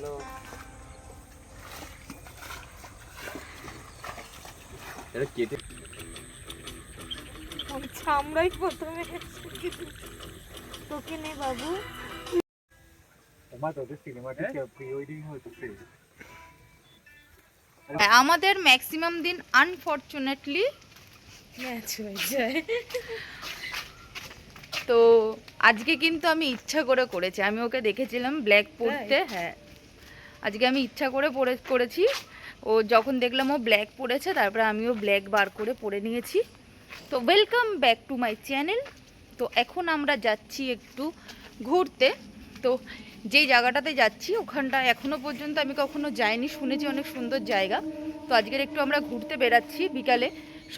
Hello. এটা কেটে আমরাই প্রথমে তোকে নে বাবু। হ্যাঁ, আমাদের ম্যাক্সিমাম দিন আনফর্চুনেটলি ম্যাচ হয়ে যায়। তো আজকে কিন্তু আমি ইচ্ছা করে করেছি। আমি ওকে দেখেছিলাম ব্ল্যাক পরতে। হ্যাঁ। আজকে আমি ইচ্ছা করে পরে করেছি ও যখন দেখলাম ও ব্ল্যাক পরেছে তারপরে আমিও ব্ল্যাক বার করে পরে নিয়েছি। তো welcome back to my channel তো এখন আমরা যাচ্ছি একটু ঘুরতে। তো যেই জায়গাটাতে যাচ্ছি, ওখানটা এখনও পর্যন্ত আমি কখনো যাইনি, শুনেছি অনেক সুন্দর জায়গা। তো আজকের একটু আমরা ঘুরতে বেরাচ্ছি বিকালে।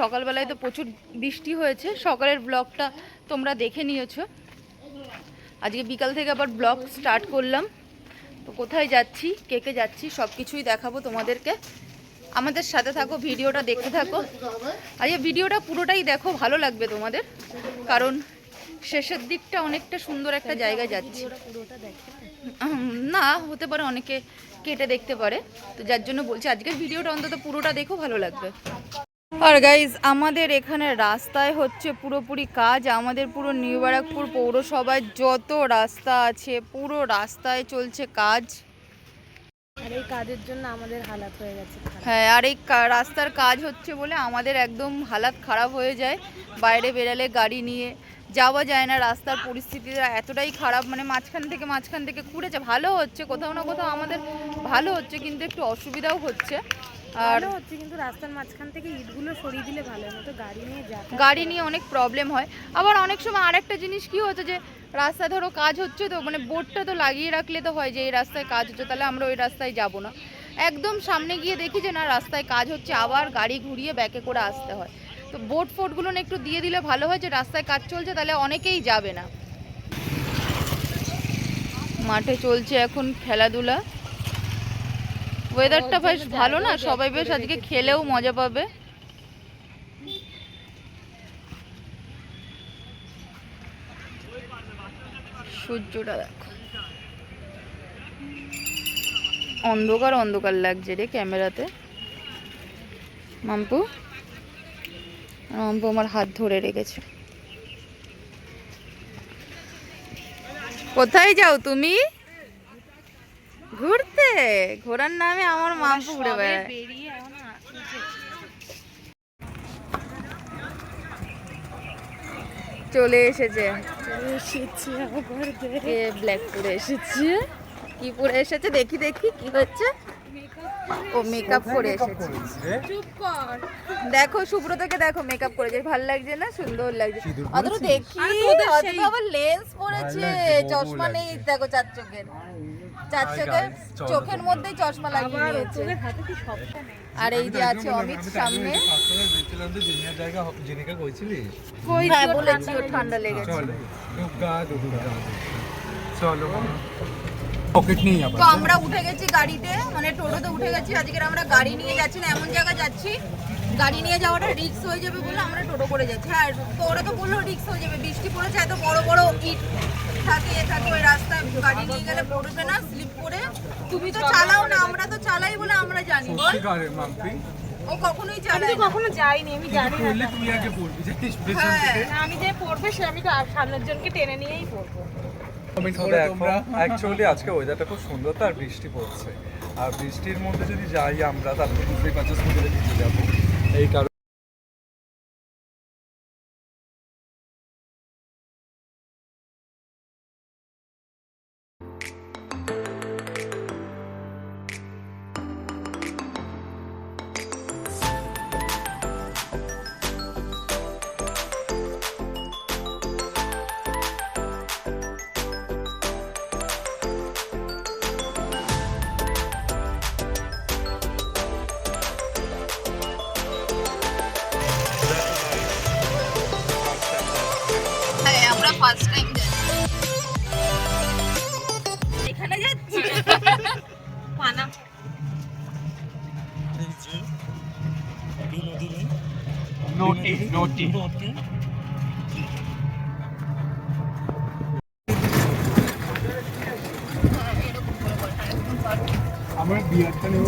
সকালবেলায় তো প্রচুর বৃষ্টি হয়েছে। সকালের ব্লগটা তোমরা দেখে নিয়েছো। আজকে বিকাল থেকে আবার ব্লগ স্টার্ট করলাম। তো কোথায় যাচ্ছি, কে কে যাচ্ছি সব কিছুই দেখাবো তোমাদেরকে। আমাদের সাথে থাকো, ভিডিওটা দেখতে থাকো। আজকে ভিডিওটা পুরোটাই দেখো, ভালো লাগবে তোমাদের। কারণ শেষের দিকটা অনেকটা সুন্দর একটা জায়গায় যাচ্ছি। না, হতে পারে অনেকে কেটে দেখতে পারে। তো যার জন্য বলছি, আজকের ভিডিওটা অন্তত পুরোটা দেখো, ভালো লাগবে। আর গাইজ আমাদের এখানে রাস্তায় হচ্ছে পুরোপুরি কাজ। আমাদের পুরো নিউ ব্যারাকপুর পৌরসভায় যত রাস্তা আছে পুরো রাস্তায় চলছে কাজ। আর এই কাজের জন্য আমাদের হালাত হয়ে গেছে হ্যাঁ আর এই রাস্তার কাজ হচ্ছে বলে আমাদের একদম হালাত খারাপ হয়ে যায়। বাইরে বেরালে গাড়ি নিয়ে যাওয়া যায় না রাস্তার পরিস্থিতিটা এতটাই খারাপ। মানে মাঝখান থেকে মাঝখান থেকে কুড়েছে ভালো হচ্ছে কোথাও না কোথাও আমাদের ভালো হচ্ছে কিন্তু একটু অসুবিধাও হচ্ছে। আর হচ্ছে কিন্তু রাস্তার মাঝখান থেকে ইটগুলো সরিয়ে দিলে ভালো হয় তো গাড়ি নিয়ে যা গাড়ি নিয়ে অনেক প্রবলেম হয়। আবার অনেক সময় আরেকটা জিনিস কি হচ্ছে যে রাস্তায় ধরো কাজ হচ্ছে তো মানে বোর্ডটা তো লাগিয়ে রাখলে তো হয় যে এই রাস্তায় কাজ হচ্ছে তাহলে আমরা ওই রাস্তায় যাব না। একদম সামনে গিয়ে দেখি যে না রাস্তায় কাজ হচ্ছে আবার গাড়ি ঘুরিয়ে ব্যাকে করে আসতে হয়। তো বোর্ড ফোর্ডগুলো না একটু দিয়ে দিলে ভালো হয় যে রাস্তায় কাজ চলছে তাহলে অনেকেই যাবে না। মাঠে চলছে এখন খেলাধুলা। ওয়েদারটা বেশ ভালো না? সবাই বেশ আজকে খেলেও মজা পাবে। সূর্যটা দেখো। অন্ধকার অন্ধকার লাগছে রে ক্যামেরাতে। মাম্পু? মাম্পু আমার হাত ধরে রেখেছে। কোথায় যাও তুমি? ঘুরতে? ঘোরার নামে আমার মা ঘুরে বেড়ায়। চলে এসেছে। ব্ল্যাক পরে এসেছে? কি পরে এসেছে? দেখি দেখি কি হচ্ছে? ও মেকআপ করে এসেছে। চুপ কর। দেখো সুব্রতকে দেখো মেকআপ করেছে। ভালো লাগছে না? সুন্দর লাগছে। অতটা দেখি অতটা আবার লেন্স পরেছে। চশমা নেই দেখো চার চোখের। চার চোখের চোখের মধ্যেই চশমা লাগিয়ে নিয়েছে আর এই যে আছে অমিত সামনে। হ্যাঁ ঠান্ডা লেগেছে। চলো পকেট নেই আবার তো আমরা উঠে গেছি গাড়িতে মানে টোটোতে উঠে গেছি। আজকে আমরা গাড়ি নিয়ে যাচ্ছি না এমন জায়গা যাচ্ছি। গাড়ি নিয়ে যাওয়াটা রিস্ক হয়ে যাবে বলে আমরা টোটো করে যাচ্ছি। হ্যাঁ তো ওরা তো বলল রিস্ক হয়ে যাবে। বৃষ্টি পড়েছে এত বড় বড় ইট থাকে এ থাকে ওই রাস্তায়। গাড়ি নিয়ে গেলে পড়বে না স্লিপ করে। তুমি তো চালাও না আমরা তো চালাই বলে আমরা জানি। বল। ও কখনোই আমি চালায় তো না। কখনো যাইনি আমি জানি না তুই আগে পড়বি জানিস? হ্যাঁ। আমি যে পড়বে সে আমি তো আর- সামনের জনকে টেনে নিয়েই পড়ব। অ্যাকচুয়ালি আজকে ওয়েদারটা খুব সুন্দর তো আর বৃষ্টি পড়ছে। আর বৃষ্টির মধ্যে যদি যাই আমরা তাহলে বুঝতেই পারছ স্কুলে ভিজে যাব। এই কারণে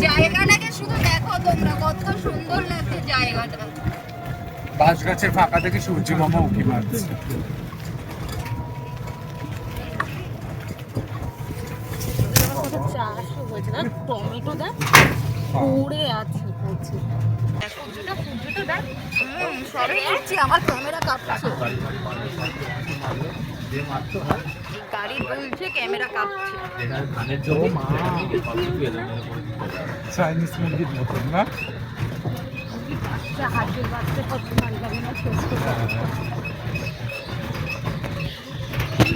জায়গাটাকে শুধু দেখো তোমরা কত সুন্দর লাগছে জায়গাটা বাঁশ গাছের ফাঁকা থেকে সূর্য মামা উঠে মারছে টমেটো দেখ পড়ে আছে প্রচুর আমার ক্যামেরা কাঁপছে গাড়ি দুলছে ক্যামেরা কাঁপছে। চাইনিজ মুরগির মতন না? হাতের বাচ্চা কত ভালো লাগে না শেষ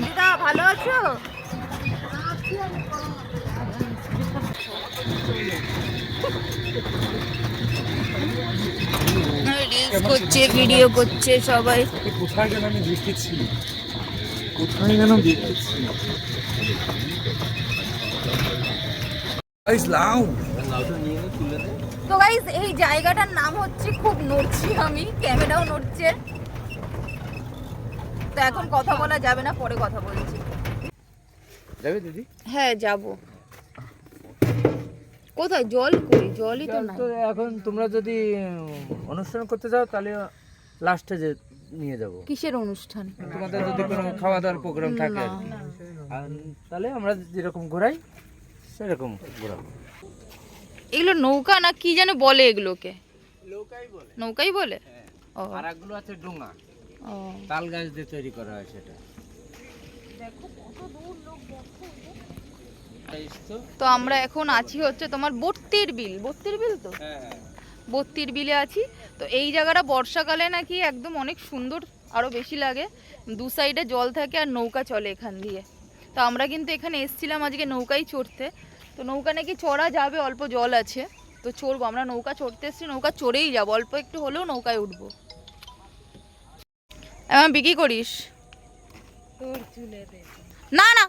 দিদা ভালো আছো? রিলস করছে ভিডিও করছে সবাই। কোথায় যেন আমি দেখেছি। কোথায় যেন দেখেছি লাউ তো গাইস এই জায়গাটার নাম হচ্ছে খুব নড়ছি আমি ক্যামেরাও নড়ছে। তো এখন কথা বলা যাবে না পরে কথা বলছি। যাবে দিদি? হ্যাঁ যাব। কোথায়? জল কই? জলই তো তো এখন তোমরা যদি অনুষ্ঠান করতে চাও তাহলে লাস্টে যে নিয়ে যাব। কিসের অনুষ্ঠান? তোমাদের যদি কোনো খাওয়া দাওয়ার প্রোগ্রাম থাকে আর তাহলে আমরা যেরকম ঘোরাই সেরকম ঘোরাবো। এগুলো নৌকা না কি যেন বলে এগুলোকে? নৌকাই বলে। ও। আর একগুলো আছে ডোঙা। ও। তাল গাছ দিয়ে তৈরি করা হয় সেটা। তো তো আমরা এখন আছি হচ্ছে তোমার বত্তির বিল। বত্তির বিল তো? বত্তির বিলে আছি। তো এই জায়গাটা বর্ষাকালে নাকি একদম অনেক সুন্দর আরও বেশি লাগে। দু সাইডে জল থাকে আর নৌকা চলে এখান দিয়ে। তো আমরা কিন্তু এখানে এসছিলাম আজকে নৌকাই চড়তে। তো নৌকা নাকি চড়া যাবে অল্প জল আছে। তো চড়বো আমরা নৌকা চড়তে এসছি নৌকা চড়েই যাব অল্প একটু হলেও নৌকায় উঠবো। এমন বিক্রি করিস? তোর না না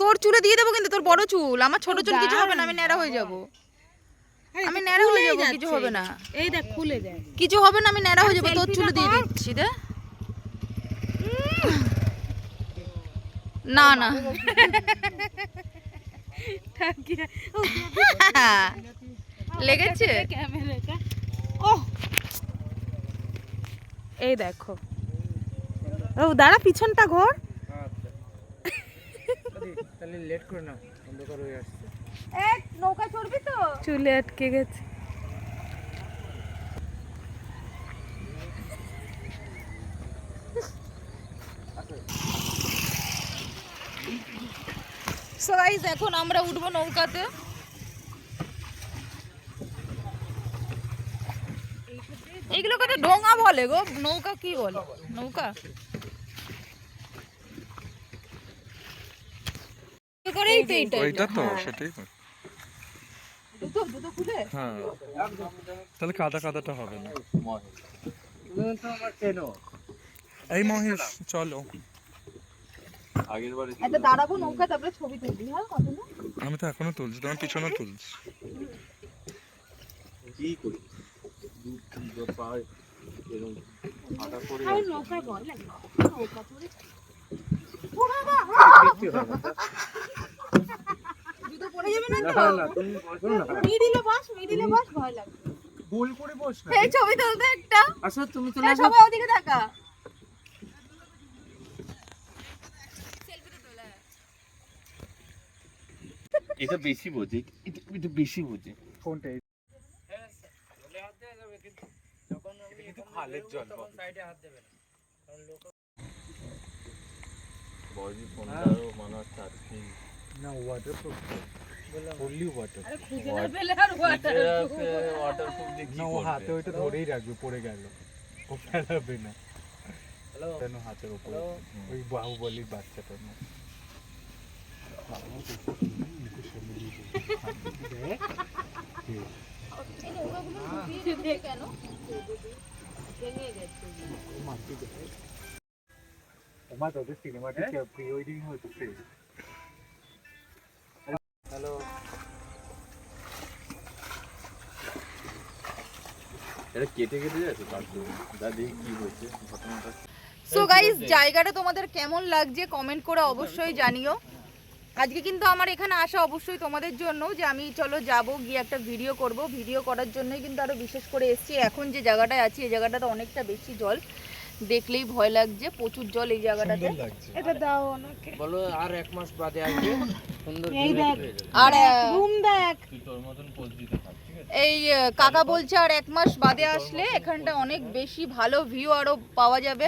তোর চুলে দিয়ে দেবো কিন্তু তোর বড় চুল। আমার ছোট চুল কিছু হবে না আমি ন্যাড়া হয়ে যাব। আমি ন্যাড়া হয়ে যাব কিছু হবে না। এই দেখ খুলে দেখ। কিছু হবে না আমি ন্যাড়া হয়ে যাব তোর চুলে দিয়ে দিচ্ছি দে। না না। লেগেছে? ও এই দেখো। ও দাঁড়া পিছনটা ঘর। লেট করে না অন্ধকার হয়ে আসছে। নৌকা চড়বি তো? চুলে আটকে গেছে। সো গাইস এখন আমরা উঠবো নৌকাতে। এইগুলো কত ডোঙা বলে গো। নৌকা কি বলে? নৌকা? করেই তো তো সেটাই তো। হ্যাঁ। তাহলে কাদা কাদাটা হবে না। তুমি তো আমার চেনো এই মহেশ চলো। একটা দাঁড়াবো নৌকা তারপরে ছবি তুলবি হ্যাঁ কত না আমি তো এখনও তুলছি তোমার পিছনে তুলছি। আর নৌকায় ভয় লাগে নৌকা পরে যাবে না না না তুমি বসো না। মিডিলে বস মিডিলে বস ভয় লাগে গোল করে বস না। এই ছবি তুলতে একটা। আসো তুমি চলে আসো সবাই ওদিকে তাকা এটা বেশি বোঝে এটা বেশি বোঝে। কোনটা? খালের জল সাইডে হাত দেবে না বডি ফোনটারও মনে হচ্ছে না ওয়াটার প্রুফ ফুললি ওয়াটার না পেলে আর ওয়াটার ওয়াটারপ্রুফ দিয়ে কি না ও হাতে ওইটা ধরেই রাখবে পড়ে গেল। ও ফেলাবে না। কেন হাতের উপরে ওই বাহুবলির বাচ্চাটার না কেন ওমা তোদের সিনেমাটি প্রি ওয়েডিং হচ্ছে। এটা কেটে কেটে যাচ্ছে দেখি কি হয়েছে ঘটনাটা। সো গাইস জায়গাটা তোমাদের কেমন লাগছে কমেন্ট করে অবশ্যই জানিও। আজকে কিন্তু আমার এখানে আসা অবশ্যই তোমাদের জন্য যে আমি চলো যাব গিয়ে একটা ভিডিও করব। ভিডিও করার জন্যই কিন্তু আরও বিশেষ করে এসেছি। এখন যে জায়গাটায় আছি এই জায়গাটাতে অনেকটা বেশি জল। দেখলেই ভয় লাগছে প্রচুর জল এই জায়গাটাতে। এটা দাও ওনাকে। বলো আর এক মাস বাদে আসবে। সুন্দর। আর রুম দেখ। তোর মতন পোজ দিতে থাক ঠিক আছে এই কাকা বলছে আর এক মাস বাদে আসলে এখানটা অনেক বেশি ভালো ভিউ আরও পাওয়া যাবে।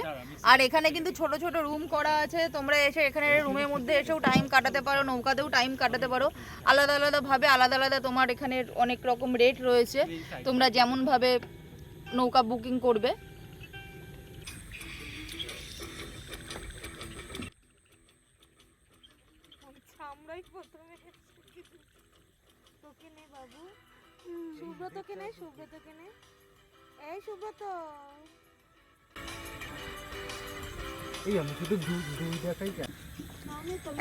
আর এখানে কিন্তু ছোট ছোট রুম করা আছে। তোমরা এসে এখানে রুমের মধ্যে এসেও টাইম কাটাতে পারো, নৌকাতেও টাইম কাটাতে পারো। আলাদা আলাদা ভাবে আলাদা আলাদা তোমার এখানে অনেক রকম রেট রয়েছে। তোমরা যেমন ভাবে নৌকা বুকিং করবে আমরাই প্রথমে তোকে নে বাবু সুব্রতকে নে সুব্রতকে নে এই সুব্রত।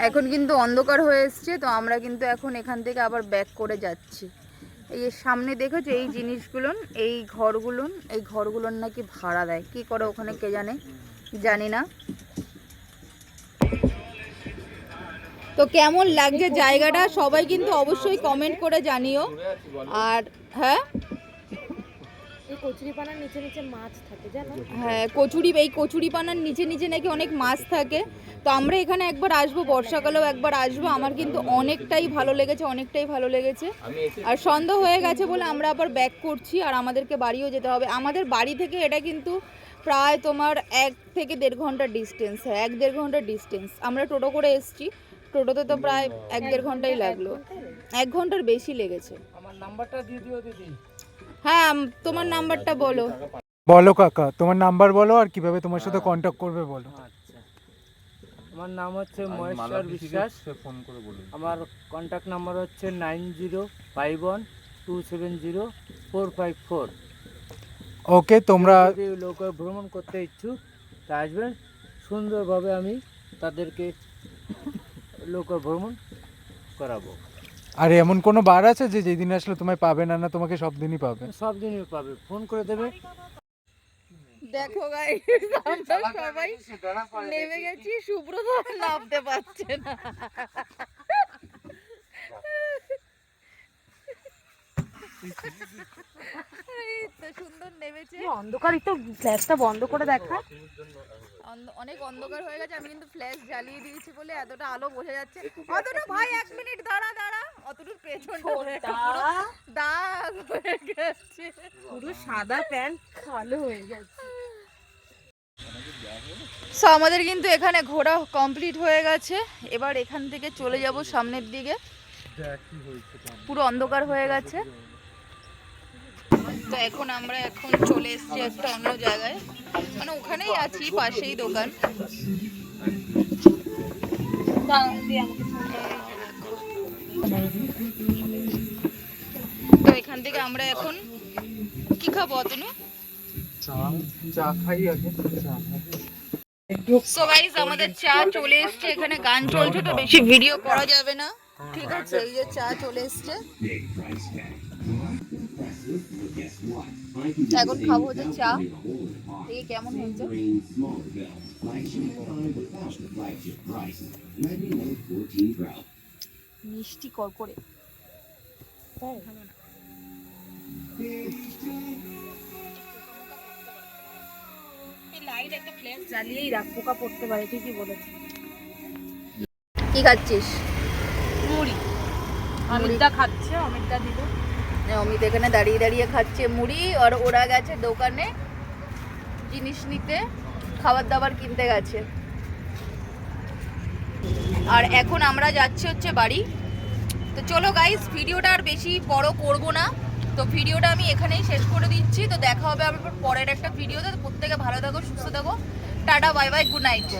এখন কিন্তু অন্ধকার হয়ে এসছে তো আমরা কিন্তু এখন এখান থেকে আবার ব্যাক করে যাচ্ছি। এই সামনে দেখেছ এই জিনিসগুলো এই ঘরগুলো এই ঘরগুলোর নাকি ভাড়া দেয়। কি করে ওখানে কে জানে? জানি না। তো কেমন লাগছে জায়গাটা? সবাই কিন্তু অবশ্যই কমেন্ট করে জানিও। আর হ্যাঁ? কচুরিপানার নিচে নিচে মাছ থাকে জানো? হ্যাঁ কচুরি এই কচুরি পানার নিচে নিচে নাকি অনেক মাছ থাকে। তো আমরা এখানে একবার আসব বর্ষাকালেও একবার আসব। আমার কিন্তু অনেকটাই ভালো লেগেছে অনেকটাই ভালো লেগেছে। আর সন্ধ্যা হয়ে গেছে বলে আমরা আবার ব্যাক করছি আর আমাদেরকে বাড়িও যেতে হবে। আমাদের বাড়ি থেকে এটা কিন্তু প্রায় তোমার এক থেকে দেড় ঘণ্টার ডিস্টেন্স হ্যাঁ এক দেড় ঘণ্টার ডিস্টেন্স আমরা টোটো করে এসেছি। টোটোতে তো প্রায় এক দেড় ঘন্টাই লাগল। এক ঘণ্টার বেশি লেগেছে। আমার নাম্বারটা দিয়ে দিও দিদি। হ্যাঁ তোমার নাম্বারটা বলো। বলো কাকা তোমার নাম্বার বলো আর কীভাবে তোমার সাথে কন্ট্যাক্ট করবে বলো। আচ্ছা। আমার নাম হচ্ছে মহেশ্বর বিশ্বাস। ফোন করে বলুন। আমার কন্ট্যাক্ট নাম্বার হচ্ছে nine zero five one two seven zero four five four. Okay তোমরা যদি লোক ভ্রমণ করতে ইচ্ছুক তা আসবেন। সুন্দরভাবে আমি তাদেরকে লোক ভ্রমণ করাবো। আর এমন কোনো বার আছে যে যেদিন আসলে তোমায় পাবে না না তোমাকে সব দিনই পাবে? সব দিনই পাবে। ফোন করে দেবে। দেখো গাই আমরা সবাই নেমে গেছি সুব্রত নামতে পারছে না। এই তো সুন্দর নেমেছে। এই অন্ধকার একটু ফ্ল্যাশটা বন্ধ করে দেখা অনেক অন্ধকার হয়ে গেছে আমি কিন্তু ফ্ল্যাশ জ্বালিয়ে দিয়েছি বলে এতটা আলো বোঝা যাচ্ছে। অতটা ভাই এক মিনিট দাঁড়া দাঁড়া। অতটুকু পেছনটা পুরো দাগ হয়ে গেছে। পুরো সাদা প্যান্ট কালো হয়ে গেছে। সো আমাদের কিন্তু এখানে ঘোরা কমপ্লিট হয়ে গেছে। এবার এখান থেকে চলে যাব সামনের দিকে। পুরো অন্ধকার হয়ে গেছে। তো এখন আমরা এখন চলে এসেছি একটা অন্য জায়গায়। মানে ওখানেই আছি, পাশেই দোকান। তো এখান থেকে আমরা এখন কি খাব অতনু? চা সো আমাদের চা চলে এসছে, এখানে গান চলছে, তো বেশি ভিডিও করা যাবে না। ঠিক আছে এই যে চা চলে এসেছে। এখন খাব হচ্ছে চা। দেখি কেমন হয়েছে? মিষ্টি করকরে লাইট একটা জ্বালিয়েই রাখ পোকা পড়তে পারে ঠিকই বলেছি। কি খাচ্ছিস? অমিতদা খাচ্ছে, অমিতদা দিল অমিত এখানে দাঁড়িয়ে দাঁড়িয়ে খাচ্ছে মুড়ি, আর ওরা গেছে দোকানে জিনিস নিতে খাবার দাবার কিনতে গেছে। আর এখন আমরা যাচ্ছি হচ্ছে বাড়ি। তো চলো গাইস ভিডিওটা আর বেশি বড় করব না। তো ভিডিওটা আমি এখানেই শেষ করে দিচ্ছি। তো দেখা হবে আবার পরের একটা ভিডিওতে। প্রত্যেকে ভালো থাকো, সুস্থ থাকো। Tata bye bye good night